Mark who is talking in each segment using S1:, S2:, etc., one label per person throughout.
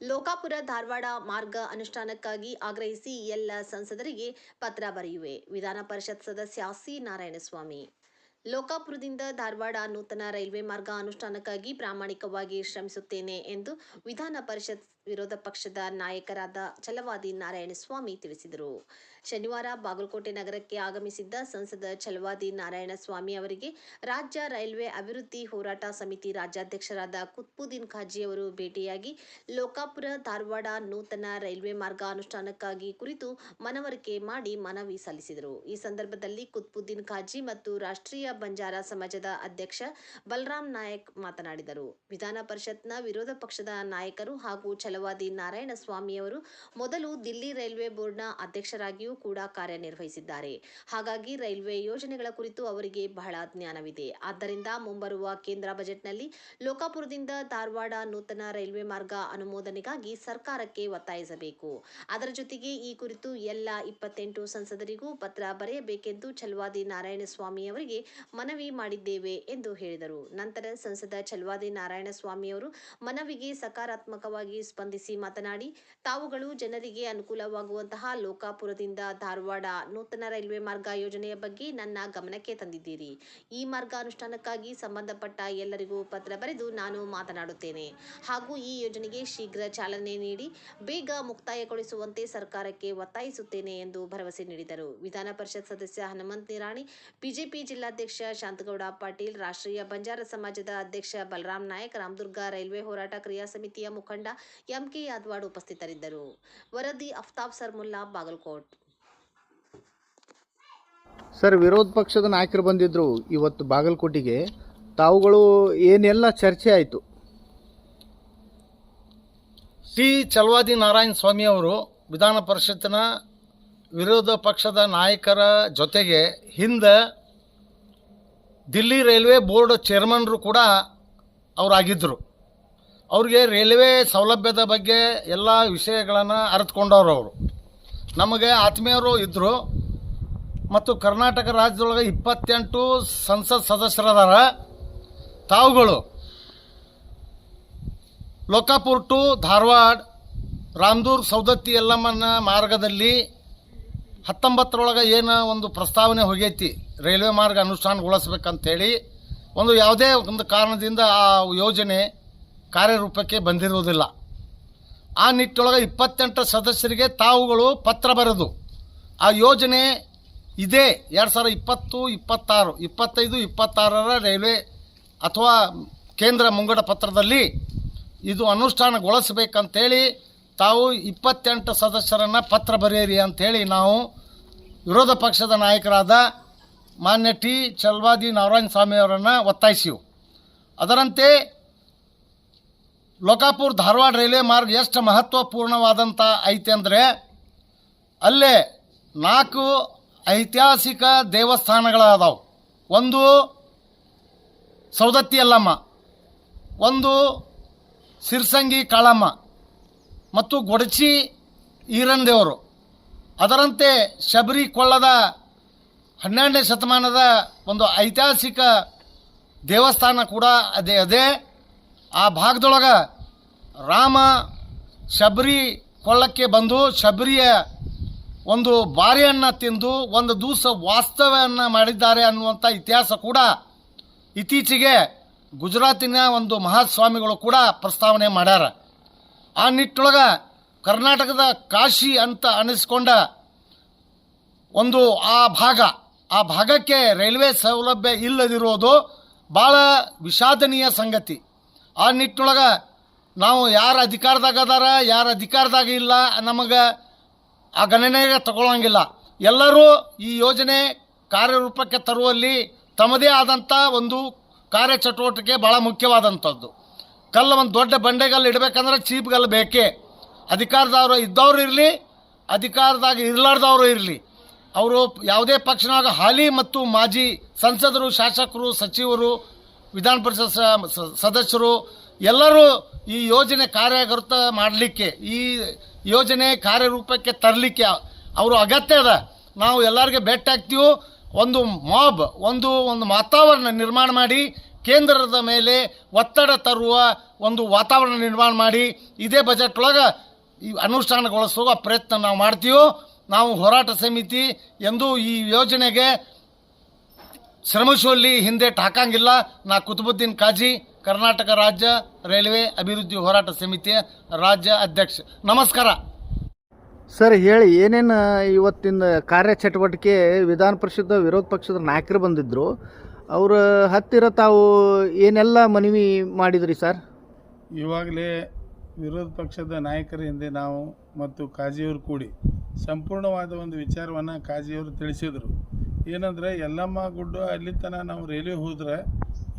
S1: ಲೋಕಾಪುರ ಧಾರವಾಡ ಮಾರ್ಗ ಅನುಷ್ಠಾನಕ್ಕಾಗಿ ಆಗ್ರಹಿಸಿ ಎಲ್ಲ ಸಂಸದರಿಗೆ ಪತ್ರ ಬರೆಯುವೆ. ವಿಧಾನ ಪರಿಷತ್ ಸದಸ್ಯ ಸಿ. ನಾರಾಯಣಸ್ವಾಮಿ. ಲೋಕಾಪುರದಿಂದ ಧಾರವಾಡ ನೂತನ ರೈಲ್ವೆ ಮಾರ್ಗ ಅನುಷ್ಠಾನಕ್ಕಾಗಿ ಪ್ರಾಮಾಣಿಕವಾಗಿ ಶ್ರಮಿಸುತ್ತೇನೆ ಎಂದು ವಿಧಾನ ಪರಿಷತ್ ವಿರೋಧ ಪಕ್ಷದ ನಾಯಕರಾದ ಛಲವಾದಿ ನಾರಾಯಣಸ್ವಾಮಿ ತಿಳಿಸಿದರು. ಶನಿವಾರ ಬಾಗಲಕೋಟೆ ನಗರಕ್ಕೆ ಆಗಮಿಸಿದ್ದ ಸಂಸದ ಛಲವಾದಿ ನಾರಾಯಣಸ್ವಾಮಿ ಅವರಿಗೆ ರಾಜ್ಯ ರೈಲ್ವೆ ಅಭಿವೃದ್ಧಿ ಹೋರಾಟ ಸಮಿತಿ ರಾಜ್ಯಾಧ್ಯಕ್ಷರಾದ ಕುತ್ಬುದ್ದೀನ್ ಖಾಜಿ ಅವರು ಭೇಟಿಯಾಗಿ ಲೋಕಾಪುರ, ಧಾರವಾಡ ನೂತನ ರೈಲ್ವೆ ಮಾರ್ಗ ಅನುಷ್ಠಾನಕ್ಕಾಗಿ ಕುರಿತು ಮನವರಿಕೆ ಮಾಡಿ ಮನವಿ ಸಲ್ಲಿಸಿದರು. ಈ ಸಂದರ್ಭದಲ್ಲಿ ಕುತ್ಬುದ್ದೀನ್ ಖಾಜಿ ಮತ್ತು ರಾಷ್ಟ್ರೀಯ ಬಂಜಾರ ಸಮಾಜದ ಅಧ್ಯಕ್ಷ ಬಲರಾಮ್ ನಾಯಕ್ ಮಾತನಾಡಿದರು. ವಿಧಾನ ಪರಿಷತ್ನ ವಿರೋಧ ಪಕ್ಷದ ನಾಯಕರು ಹಾಗೂ ಛಲವಾದಿ ನಾರಾಯಣಸ್ವಾಮಿ ಅವರು ಮೊದಲು ದಿಲ್ಲಿ ರೈಲ್ವೆ ಬೋರ್ಡ್ನ ಅಧ್ಯಕ್ಷರಾಗಿಯೂ ಕೂಡ ಕಾರ್ಯನಿರ್ವಹಿಸಿದ್ದಾರೆ. ಹಾಗಾಗಿ ರೈಲ್ವೆ ಯೋಜನೆಗಳ ಕುರಿತು ಅವರಿಗೆ ಬಹಳ ಜ್ಞಾನವಿದೆ. ಆದ್ದರಿಂದ ಮುಂಬರುವ ಕೇಂದ್ರ ಬಜೆಟ್ನಲ್ಲಿ ಲೋಕಾಪುರದಿಂದ ಧಾರವಾಡ ನೂತನ ರೈಲ್ವೆ ಮಾರ್ಗ ಅನುಮೋದನೆಗಾಗಿ ಸರ್ಕಾರಕ್ಕೆ ಒತ್ತಾಯಿಸಬೇಕು. ಅದರ ಜೊತೆಗೆ ಈ ಕುರಿತು ಎಲ್ಲ ಇಪ್ಪತ್ತೆಂಟು ಸಂಸದರಿಗೂ ಪತ್ರ ಬರೆಯಬೇಕೆಂದು ನಾರಾಯಣ ನಾರಾಯಣಸ್ವಾಮಿ ಅವರಿಗೆ ಮನವಿ ಮಾಡಿದ್ದೇವೆ ಎಂದು ಹೇಳಿದರು. ನಂತರ ಸಂಸದ ಛಲವಾದಿ ನಾರಾಯಣಸ್ವಾಮಿ ಅವರು ಮನವಿಗೆ ಸಕಾರಾತ್ಮಕವಾಗಿ ಸ್ಪಂದಿಸಿ ಮಾತನಾಡಿ, ತಾವುಗಳು ಜನರಿಗೆ ಅನುಕೂಲವಾಗುವಂತಹ ಲೋಕಾಪುರದಿಂದ ಧಾರವಾಡ ನೂತನ ರೈಲ್ವೆ ಮಾರ್ಗ ಯೋಜನೆಯ ಬಗ್ಗೆ ನನ್ನ ಗಮನಕ್ಕೆ ತಂದಿದ್ದೀರಿ. ಈ ಮಾರ್ಗ ಅನುಷ್ಠಾನಕ್ಕಾಗಿ ಸಂಬಂಧಪಟ್ಟ ಎಲ್ಲರಿಗೂ ಪತ್ರ ಬರೆದು ನಾನು ಮಾತನಾಡುತ್ತೇನೆ. ಹಾಗೂ ಈ ಯೋಜನೆಗೆ ಶೀಘ್ರ ಚಾಲನೆ ನೀಡಿ ಬೇಗ ಮುಕ್ತಾಯಗೊಳಿಸುವಂತೆ ಸರ್ಕಾರಕ್ಕೆ ಒತ್ತಾಯಿಸುತ್ತೇನೆ ಎಂದು ಭರವಸೆ ನೀಡಿದರು. ವಿಧಾನ ಪರಿಷತ್ ಸದಸ್ಯ ಹನುಮಂತ್ ನಿರಾಣಿ, ಬಿಜೆಪಿ ಜಿಲ್ಲಾಧ್ಯಕ್ಷ ಶಾಂತಗೌಡ ಪಾಟೀಲ್, ರಾಷ್ಟ್ರೀಯ ಬಂಜಾರ ಸಮಾಜದ ಅಧ್ಯಕ್ಷ ಬಲರಾಮ್ ನಾಯಕ್, ರಾಮದುರ್ಗ ರೈಲ್ವೆ ಹೋರಾಟ ಕ್ರಿಯಾ ಸಮಿತಿಯ ಮುಖಂಡ ಎಂಕೆ ಯಾದ್ವಾಡ್ ಉಪಸ್ಥಿತರಿದ್ದರು. ವರದಿ ಅಫ್ತಾಬ್ ಸರ್ಮುಲ್ಲಾ ಬಾಗಲಕೋಟ್.
S2: ಸರ್, ವಿರೋಧ ಪಕ್ಷದ ನಾಯಕರು ಬಂದಿದ್ದರು ಇವತ್ತು ಬಾಗಲಕೋಟೆಗೆ. ತಾವುಗಳು ಏನೆಲ್ಲ ಚರ್ಚೆ ಆಯಿತು?
S3: ಸಿ ಚಲವಾದಿ ನಾರಾಯಣ ಸ್ವಾಮಿ ಅವರು ವಿಧಾನ ಪರಿಷತ್ತಿನ ವಿರೋಧ ಪಕ್ಷದ ನಾಯಕರ ಜೊತೆಗೆ ಹಿಂದೆ ದಿಲ್ಲಿ ರೈಲ್ವೆ ಬೋರ್ಡ್ ಚೇರ್ಮನ್ರು ಕೂಡ ಅವರಾಗಿದ್ದರು ಅವ್ರಿಗೆ ರೈಲ್ವೆ ಸೌಲಭ್ಯದ ಬಗ್ಗೆ ಎಲ್ಲ ವಿಷಯಗಳನ್ನು ಅರಿತುಕೊಂಡವ್ರು ಅವರು. ನಮಗೆ ಆತ್ಮೀಯರು ಇದ್ದರು ಮತ್ತು ಕರ್ನಾಟಕ ರಾಜ್ಯದೊಳಗೆ ಇಪ್ಪತ್ತೆಂಟು ಸಂಸತ್ ಸದಸ್ಯರದಾರ. ತಾವುಗಳು ಲೋಕಾಪುರ್ ಟು ಧಾರವಾಡ, ರಾಮದೂರ್ ಸೌದತ್ತಿ ಯಲ್ಲಮ್ಮನ ಮಾರ್ಗದಲ್ಲಿ ಹತ್ತೊಂಬತ್ತರೊಳಗೆ ಏನು ಒಂದು ಪ್ರಸ್ತಾವನೆ ಹೋಗೈತಿ. ರೈಲ್ವೆ ಮಾರ್ಗ ಅನುಷ್ಠಾನಗೊಳಿಸ್ಬೇಕಂತೇಳಿ ಒಂದು ಯಾವುದೇ ಒಂದು ಕಾರಣದಿಂದ ಆ ಯೋಜನೆ ಕಾರ್ಯರೂಪಕ್ಕೆ ಬಂದಿರುವುದಿಲ್ಲ. ಆ ನಿಟ್ಟೊಳಗೆ ಇಪ್ಪತ್ತೆಂಟು ಸದಸ್ಯರಿಗೆ ತಾವುಗಳು ಪತ್ರ ಬರೆದು ಆ ಯೋಜನೆ ಇದೆ ಎರಡು ಸಾವಿರ ಇಪ್ಪತ್ತು, ಇಪ್ಪತ್ತಾರು, ಇಪ್ಪತ್ತೈದು, ಇಪ್ಪತ್ತಾರರ ರೈಲ್ವೆ ಅಥವಾ ಕೇಂದ್ರ ಮುಂಗಡ ಪತ್ರದಲ್ಲಿ ಇದು ಅನುಷ್ಠಾನಗೊಳಿಸಬೇಕಂತೇಳಿ ತಾವು ಇಪ್ಪತ್ತೆಂಟು ಸದಸ್ಯರನ್ನು ಪತ್ರ ಬರೆಯಿರಿ ಅಂಥೇಳಿ ನಾವು ವಿರೋಧ ಪಕ್ಷದ ನಾಯಕರಾದ ಮಾನ್ಯ ಟಿ ಚಲ್ವಾದಿ ನಾರಾಯಣ ಸ್ವಾಮಿಯವರನ್ನು ಒತ್ತಾಯಿಸಿವು. ಅದರಂತೆ ಲೋಕಾಪುರ್ ಧಾರವಾಡ ರೈಲ್ವೆ ಮಾರ್ಗ ಎಷ್ಟು ಮಹತ್ವಪೂರ್ಣವಾದಂಥ ಐತೆ ಅಂದರೆ ಅಲ್ಲೇ ನಾಲ್ಕು ಐತಿಹಾಸಿಕ ದೇವಸ್ಥಾನಗಳದಾವು. ಒಂದು ಸೌದತ್ತಿ ಯಲ್ಲಮ್ಮ ಒಂದು ಸಿರ್ಸಂಗಿ ಕಾಳಮ್ಮ ಮತ್ತು ಗೊಡಚಿ ಈರನ್ ಅದರಂತೆ ಶಬರಿ ಕೊಳ್ಳದ ಹನ್ನೆರಡನೇ ಶತಮಾನದ ಒಂದು ಐತಿಹಾಸಿಕ ದೇವಸ್ಥಾನ ಕೂಡ ಅದೇ ಅದೇ. ಆ ಭಾಗದೊಳಗೆ ರಾಮ ಶಬರಿ ಕೊಳ್ಳಕ್ಕೆ ಬಂದು ಶಬರಿಯ ಒಂದು ಬಾರಿಯನ್ನು ತಿಂದು ಒಂದು ದಿವಸ ವಾಸ್ತವ್ಯವನ್ನು ಮಾಡಿದ್ದಾರೆ ಅನ್ನುವಂಥ ಇತಿಹಾಸ ಕೂಡ ಇತ್ತೀಚೆಗೆ ಗುಜರಾತಿನ ಒಂದು ಮಹಾಸ್ವಾಮಿಗಳು ಕೂಡ ಪ್ರಸ್ತಾವನೆ ಮಾಡ್ಯಾರ. ಆ ನಿಟ್ಟೊಳಗೆ ಕರ್ನಾಟಕದ ಕಾಶಿ ಅಂತ ಅನಿಸ್ಕೊಂಡ ಒಂದು ಆ ಭಾಗ, ಆ ಭಾಗಕ್ಕೆ ರೈಲ್ವೆ ಸೌಲಭ್ಯ ಇಲ್ಲದಿರೋದು ಭಾಳ ವಿಷಾದನೀಯ ಸಂಗತಿ. ಆ ನಿಟ್ಟೊಳಗೆ ನಾವು ಯಾರು ಅಧಿಕಾರದಾಗ ಅದಾರ, ಯಾರು ಅಧಿಕಾರದಾಗ ಇಲ್ಲ, ನಮಗೆ ಆ ಗಣನೆಗೆ ತಗೊಳ್ಳೋಂಗಿಲ್ಲ ಎಲ್ಲರೂ ಈ ಯೋಜನೆ ಕಾರ್ಯರೂಪಕ್ಕೆ ತರುವಲ್ಲಿ ತಮ್ಮದೇ ಆದಂಥ ಒಂದು ಕಾರ್ಯಚಟುವಟಿಕೆ ಭಾಳ ಮುಖ್ಯವಾದಂಥದ್ದು ಕಲ್ಲು ಒಂದು ದೊಡ್ಡ ಬಂಡೆಗಲ್ಲು ಇಡಬೇಕಂದ್ರೆ ಚೀಪ್ಗಲ್ಲು ಬೇಕೇ. ಅಧಿಕಾರದವರು ಇದ್ದವ್ರು ಇರಲಿ, ಅಧಿಕಾರದಾಗ ಇರಲಾರ್ದವರು ಇರಲಿ. ಅವರು ಯಾವುದೇ ಪಕ್ಷನಾಗ ಹಾಲಿ ಮತ್ತು ಮಾಜಿ ಸಂಸದರು, ಶಾಸಕರು, ಸಚಿವರು, ವಿಧಾನ ಪರಿಷತ್ ಸದಸ್ಯರು ಎಲ್ಲರೂ ಈ ಯೋಜನೆ ಕಾರ್ಯಗತ ಮಾಡಲಿಕ್ಕೆ, ಈ ಯೋಜನೆ ಕಾರ್ಯರೂಪಕ್ಕೆ ತರಲಿಕ್ಕೆ ಅವರು ಅಗತ್ಯ ಅದ. ನಾವು ಎಲ್ಲರಿಗೆ ಭೇಟಾಗ್ತೀವಿ ಒಂದು ಮಾಬ್ ಒಂದು ಒಂದು ವಾತಾವರಣ ನಿರ್ಮಾಣ ಮಾಡಿ, ಕೇಂದ್ರದ ಮೇಲೆ ಒತ್ತಡ ತರುವ ಒಂದು ವಾತಾವರಣ ನಿರ್ಮಾಣ ಮಾಡಿ, ಇದೇ ಬಜೆಟ್ ಒಳಗೆ ಈ ಅನುಷ್ಠಾನಗೊಳಿಸುವ ಪ್ರಯತ್ನ ನಾವು ಮಾಡ್ತೀವೋ, ನಾವು ಹೋರಾಟ ಸಮಿತಿ ಎಂದು ಈ ಯೋಜನೆಗೆ ಶ್ರಮಿಸುವಲ್ಲಿ ಹಿಂದೆ ಹಾಕಂಗಿಲ್ಲ ನಾ ಕುತುಬುದ್ದೀನ್ ಕಾಜಿ ಕರ್ನಾಟಕ ರಾಜ್ಯ ರೈಲ್ವೆ ಅಭಿವೃದ್ಧಿ ಹೋರಾಟ ಸಮಿತಿಯ ರಾಜ್ಯ ಅಧ್ಯಕ್ಷ. ನಮಸ್ಕಾರ.
S2: ಸರ್ ಹೇಳಿ ಏನೇನು ಇವತ್ತಿನ ಕಾರ್ಯಚಟುವಟಿಕೆ ವಿಧಾನ ಪರಿಷತ್ ವಿರೋಧ ಪಕ್ಷದ ನಾಯಕರು ಬಂದಿದ್ದರು ಅವರ ಹತ್ತಿರ ತಾವು ಏನೆಲ್ಲ ಮನವಿ ಮಾಡಿದ್ರಿ ಸರ್?
S4: ಇವಾಗಲೇ ವಿರೋಧ ಪಕ್ಷದ ನಾಯಕರ ಹಿಂದೆ ನಾವು ಮತ್ತು ಕಾಜಿಯವರು ಕೂಡಿ ಸಂಪೂರ್ಣವಾದ ಒಂದು ವಿಚಾರವನ್ನು ಕಾಜಿಯವರು ತಿಳಿಸಿದರು. ಏನಂದರೆ ಯಲ್ಲಮ್ಮ ಗುಡ್ಡ ಅಲ್ಲಿ ತನಕ ನಾವು ರೈಲ್ವೆ ಹೋದ್ರೆ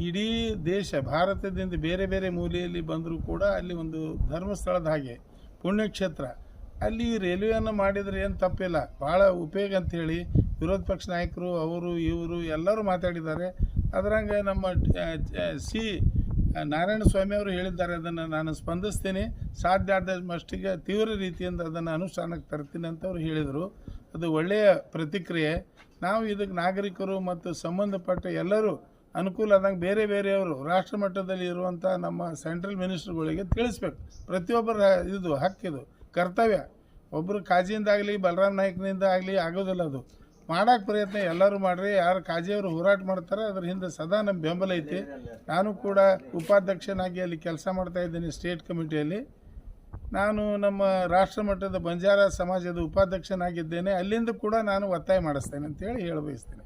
S4: ಇಡೀ ದೇಶ, ಭಾರತದಿಂದ ಬೇರೆ ಬೇರೆ ಮೂಲೆಯಲ್ಲಿ ಬಂದರೂ ಕೂಡ ಅಲ್ಲಿ ಒಂದು ಧರ್ಮಸ್ಥಳದ ಹಾಗೆ, ಪುಣ್ಯಕ್ಷೇತ್ರ. ಅಲ್ಲಿ ರೈಲ್ವೆಯನ್ನು ಮಾಡಿದರೆ ಏನು ತಪ್ಪಿಲ್ಲ. ಭಾಳ ಉಪಯೋಗ ಅಂಥೇಳಿ ವಿರೋಧ ಪಕ್ಷ ನಾಯಕರು, ಅವರು, ಇವರು ಎಲ್ಲರೂ ಮಾತಾಡಿದ್ದಾರೆ. ಅದರಂಗೆ ನಮ್ಮ ಸಿ ನಾರಾಯಣ ಸ್ವಾಮಿ ಅವರು ಹೇಳಿದ್ದಾರೆ, ಅದನ್ನು ನಾನು ಸ್ಪಂದಿಸ್ತೀನಿ. ಸಾಧ್ಯ ಆದ ಮಟ್ಟಿಗೆ ತೀವ್ರ ರೀತಿಯಿಂದ ಅದನ್ನು ಅನುಷ್ಠಾನಕ್ಕೆ ತರ್ತೀನಿ ಅಂತ ಅವರು ಹೇಳಿದರು. ಅದು ಒಳ್ಳೆಯ ಪ್ರತಿಕ್ರಿಯೆ. ನಾವು ಇದಕ್ಕೆ ನಾಗರಿಕರು ಮತ್ತು ಸಂಬಂಧಪಟ್ಟ ಎಲ್ಲರೂ ಅನುಕೂಲ ಆದಂಗೆ ಬೇರೆ ಬೇರೆಯವರು ರಾಷ್ಟ್ರ ಮಟ್ಟದಲ್ಲಿ ಇರುವಂಥ ನಮ್ಮ ಸೆಂಟ್ರಲ್ ಮಿನಿಸ್ಟ್ರುಗಳಿಗೆ ತಿಳಿಸ್ಬೇಕು. ಪ್ರತಿಯೊಬ್ಬರ ಇದು, ಹಕ್ಕಿದು, ಕರ್ತವ್ಯ. ಒಬ್ಬರು ಕಾಜಿಯಿಂದಾಗಲಿ ಬಲರಾಮ್ ನಾಯ್ಕನಿಂದ ಆಗಲಿ ಆಗೋದಿಲ್ಲ ಅದು. ಮಾಡೋಕೆ ಪ್ರಯತ್ನ ಎಲ್ಲರೂ ಮಾಡ್ರಿ, ಯಾರು ಕಾಜಿಯವರು ಹೋರಾಟ ಮಾಡ್ತಾರೆ, ಅದ್ರ ಹಿಂದೆ ಸದಾ ನಮ್ಮ ಬೆಂಬಲ ಐತಿ. ನಾನು ಕೂಡ ಉಪಾಧ್ಯಕ್ಷನಾಗಿ ಅಲ್ಲಿ ಕೆಲಸ ಮಾಡ್ತಾ ಇದ್ದೀನಿ ಸ್ಟೇಟ್ ಕಮಿಟಿಯಲ್ಲಿ. ನಾನು ನಮ್ಮ ರಾಷ್ಟ್ರ ಮಟ್ಟದ ಬಂಜಾರ ಸಮಾಜದ ಉಪಾಧ್ಯಕ್ಷನಾಗಿದ್ದೇನೆ. ಅಲ್ಲಿಂದ ಕೂಡ ನಾನು ಒತ್ತಾಯ ಮಾಡಿಸ್ತೇನೆ ಅಂತೇಳಿ ಹೇಳ ಬಯಸ್ತೇನೆ.